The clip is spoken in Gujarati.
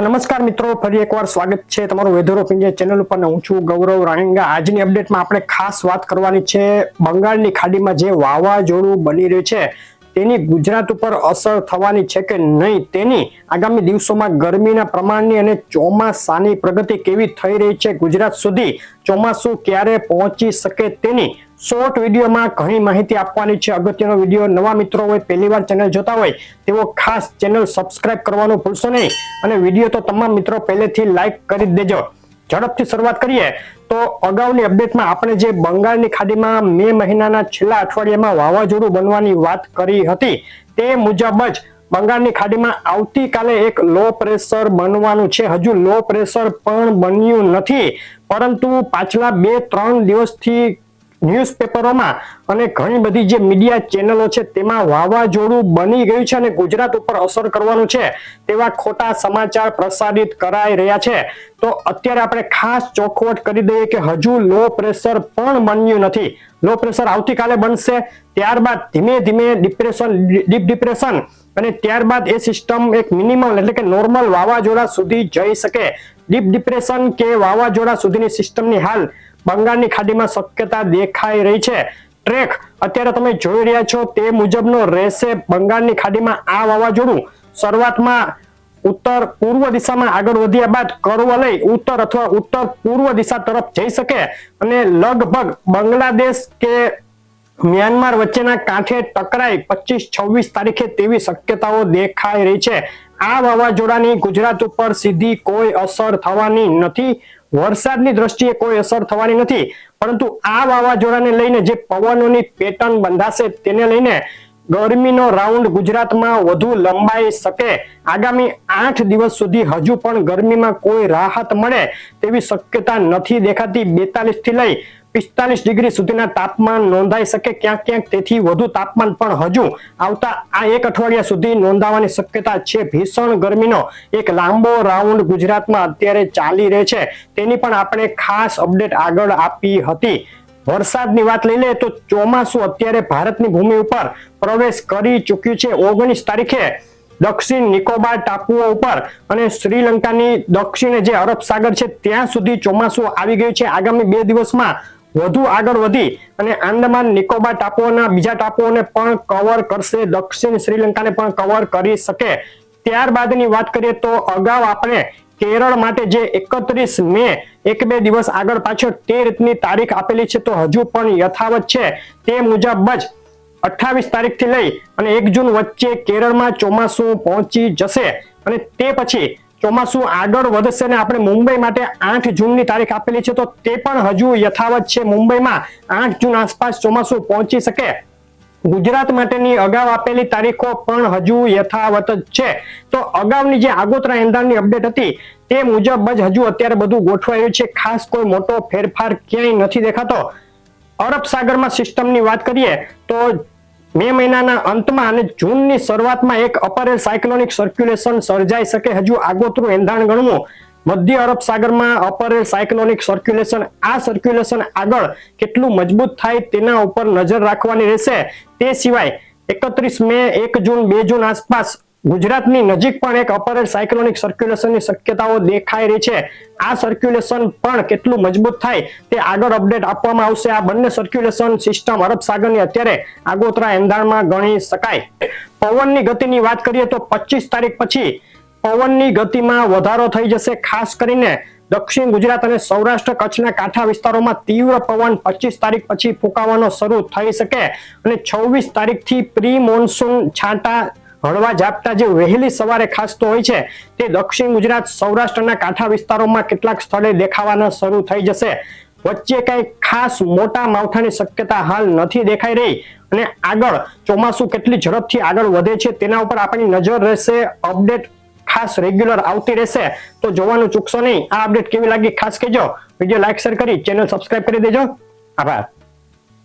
નમસ્કાર મિત્રો, ફરી એકવાર સ્વાગત છે તમારું વેધર ઓફ ઇન્ડિયા ચેનલ ઉપર હું છું ગૌરવ રાણીંગા. આજની અપડેટમાં આપણે ખાસ વાત કરવાની છે, બંગાળની ખાડીમાં જે વાવાઝોડું બની રહ્યું છે તેની ગુજરાત ઉપર અસર થવાની છે કે નહીં તેની આગામી દિવસોમાં ગરમીના પ્રમાણની અને ચોમાસાની પ્રગતિ કેવી થઈ રહી છે ગુજરાત સુધી ચોમાસું ક્યારે પહોંચી શકે તેની શોર્ટ વિડીયોમાં ઘણી માહિતી આપવાની છે. અગત્યનો વીડિયો નવા મિત્રો હોય પહેલી વાર ચેનલ જોતા હોય, તેઓ ખાસ ચેનલ સબસ્ક્રાઇબ કરવાનું ભૂલશો નહીં અને વીડિયો તો તમામ મિત્રો પહેલેથી લાઈક કરી દેજો. ઝડપથી શરૂઆત કરીએ. તો અગાઉની અપડેટમાં આપણે જે બંગાળની ખાડીમાં મે મહિનાના છેલ્લા અઠવાડિયામાં વાવાઝોડું બનવાની વાત કરી હતી, તે મુજબ જ બંગાળની ખાડીમાં આવતીકાલે એક લો પ્રેશર બનવાનું છે. હજુ લો પ્રેશર પણ બન્યું નથી, પરંતુ પાછલા બે ત્રણ દિવસથી ન્યૂઝપેપરોમાં અને ઘણી બધી જે મીડિયા ચેનલો છે તેમાં વાવાઝોડું બની ગયું છે અને ગુજરાત ઉપર અસર કરવાનું છે તેવા ખોટા સમાચાર પ્રસારિત કરાઈ રહ્યા છે. તો અત્યારે આપણે ખાસ ચોખવટ કરી દઈએ કે હજુ લો પ્રેશર પણ બન્યું નથી. લો પ્રેશર આવતીકાલે બનશે, ત્યારબાદ ધીમે ધીમે ડિપ્રેશન ડીપ ડિપ્રેશન અને ત્યારબાદ એ સિસ્ટમ એક મિનિમમ એટલે કે નોર્મલ વાવાઝોડા સુધી જઈ શકે. ડીપ ડિપ્રેશન કે વાવાઝોડા સુધીની સિસ્ટમની હાલ બંગાળની ખાડીમાં શક્યતા દેખાઈ રહી છે. ટ્રેક, અત્યારે તમે જોઈ રહ્યા છો તે મુજબનો રહેશે બંગાળની ખાડીમાં આ વાવાઝોડું. શરૂઆતમાં ઉત્તર પૂર્વ દિશામાં આગળ વધ્યા બાદ કરવો લઈ ઉત્તર અથવા ઉત્તર પૂર્વ દિશા તરફ જઈ શકે અને લગભગ બાંગ્લાદેશ કે મ્યાનમાર વચ્ચેના કાંઠે ટકરાઈ પચીસ છવ્વીસ તારીખે તેવી શક્યતાઓ દેખાઈ રહી છે. આ વાવાઝોડાની ગુજરાત ઉપર સીધી કોઈ અસર થવાની નથી. વરસાદની દ્રષ્ટિએ કોઈ અસર થવાની નથી. પરંતુ આ વાવાઝોડાને લઈને જે પવનોની પેટર્ન બંધાશે તેને લઈને ગરમીનો રાઉન્ડ ગુજરાતમાં વધુ લંબાઈ શકે. આગામી આઠ દિવસ સુધી હજુ પણ ગરમીમાં કોઈ રાહત મળે તેવી શક્યતા નથી દેખાતી બેતાલીસથી લઈ પિસ્તાલીસ ડિગ્રી સુધીના તાપમાન નોંધાઈ શકે ક્યાંક ક્યાંક, તેથી વધુ તાપમાન પણ હજુ આવતા આ એક અઠવાડિયા સુધી નોંધાવાની શક્યતા છે. ભીષણ ગરમીનો એક લાંબો રાઉન્ડ ગુજરાતમાં અત્યારે ચાલી રહે છે. તેની પણ આપણે ખાસ અપડેટ આગળ આપી હતી. વરસાદની વાત લઈ લે તો ચોમાસું અત્યારે ભારતની ભૂમિ ઉપર પ્રવેશ કરી ચૂક્યું છે. ઓગણીસ તારીખે દક્ષિણ નિકોબાર ટાપુઓ ઉપર અને શ્રીલંકાની દક્ષિણે જે અરબ સાગર છે, ત્યાં સુધી ચોમાસું આવી ગયું છે. આગામી બે દિવસમાં વધુ આગળ વધી અને આંદામાન નિકોબાર ટાપુઓના બીજા ટાપુઓને પણ કવર કરશે, દક્ષિણ શ્રીલંકાને પણ કવર કરી શકે. ત્યારબાદની વાત કરીએ તો અગાઉ આપણે કેરળ માટે જે એકત્રીસ મે એક બે દિવસ આગળ પાછળ તે રીતની તારીખ આપેલી છે, તો હજુ પણ યથાવત છે. તે મુજબ જ અઠ્ઠાવીસ તારીખથી લઈ અને એક જૂન વચ્ચે કેરળમાં ચોમાસું પહોંચી જશે. અને તે પછી ચોમાસું આગળ વધશે અને આપણે મુંબઈ માટે આઠ જૂનની તારીખ આપેલી છે, તો તે પણ હજુ યથાવત છે. મુંબઈમાં આઠ જૂન આસપાસ ચોમાસું પહોંચી શકે. ગુજરાત માટેની અગાઉ આપેલી તારીખો પણ હજુ યથાવત જ છે. તો અગાઉની જે આગોતરા એંધાણની અપડેટ હતી, તે મુજબ જ હજુ અત્યારે બધું ગોઠવાયું છે. ખાસ કોઈ મોટો ફેરફાર ક્યાંય નથી દેખાતો. અરબ સાગરમાં સિસ્ટમની વાત કરીએ, તો મે મહિનાના અંતમાં અને જૂનની શરૂઆતમાં એક અપરેલ સાયક્લોનિક સર્ક્યુલેશન સર્જાઈ શકે હજુ આગોતરું એંધાણ ગણવું. મધ્ય અરબ સાગરમાં અપરેલ સાયક્લોનિક સર્ક્યુલેશન, આ સર્ક્યુલેશન આગળ કેટલું મજબૂત થાય તેના ઉપર નજર રાખવાની રહેશે. તે સિવાય એકત્રીસ મે, એક જૂન, બે જૂન આસપાસ ગુજરાતની નજીક પણ એક અપરેલ સાયક્લોનિક સર્ક્યુલેશનની શક્યતાઓ દેખાઈ રહી છે. આ સર્ક્યુલેશન પણ કેટલું મજબૂત થાય તે આગળ અપડેટ આપવામાં આવશે. આ બંને સર્ક્યુલેશન સિસ્ટમ અરબ સાગરની અત્યારે આગોતરા એંધાણમાં ગણી શકાય. પવનની ગતિની વાત કરીએ તો પચીસ તારીખ પછી પવનની ગતિમાં વધારો થઈ જશે. ખાસ કરીને દક્ષિણ ગુજરાત અને સૌરાષ્ટ્ર કચ્છના કાંઠા વિસ્તારોમાં તીવ્ર પવન પચીસ તારીખ પછી ફૂંકાવાનો શરૂ થઈ શકે. અને છવ્વીસ તારીખથી પ્રી મોન્સૂન છાંટા હળવા ઝાપટા જે વહેલી સવારે ખાસ તો હોય છે, તે દક્ષિણ ગુજરાત, સૌરાષ્ટ્રના કાંઠા વિસ્તારોમાં કેટલાક સ્થળે દેખાવાના શરૂ થઈ જશે. વચ્ચે કઈ ખાસ મોટા માવઠાની શક્યતા હાલ નથી દેખાઈ રહી અને આગળ ચોમાસું કેટલી ઝડપથી આગળ વધે છે તેના ઉપર આપણી નજર રહેશે. અપડેટ ખાસ રેગ્યુલર આવતી રહેશે તો જોવાનું ચૂકશો નહીં. આ અપડેટ કેવી લાગી ખાસ કહેજો. વીડિયો લાઈક, શેર કરી, ચેનલ સબસ્ક્રાઈબ કરી દેજો. આભાર.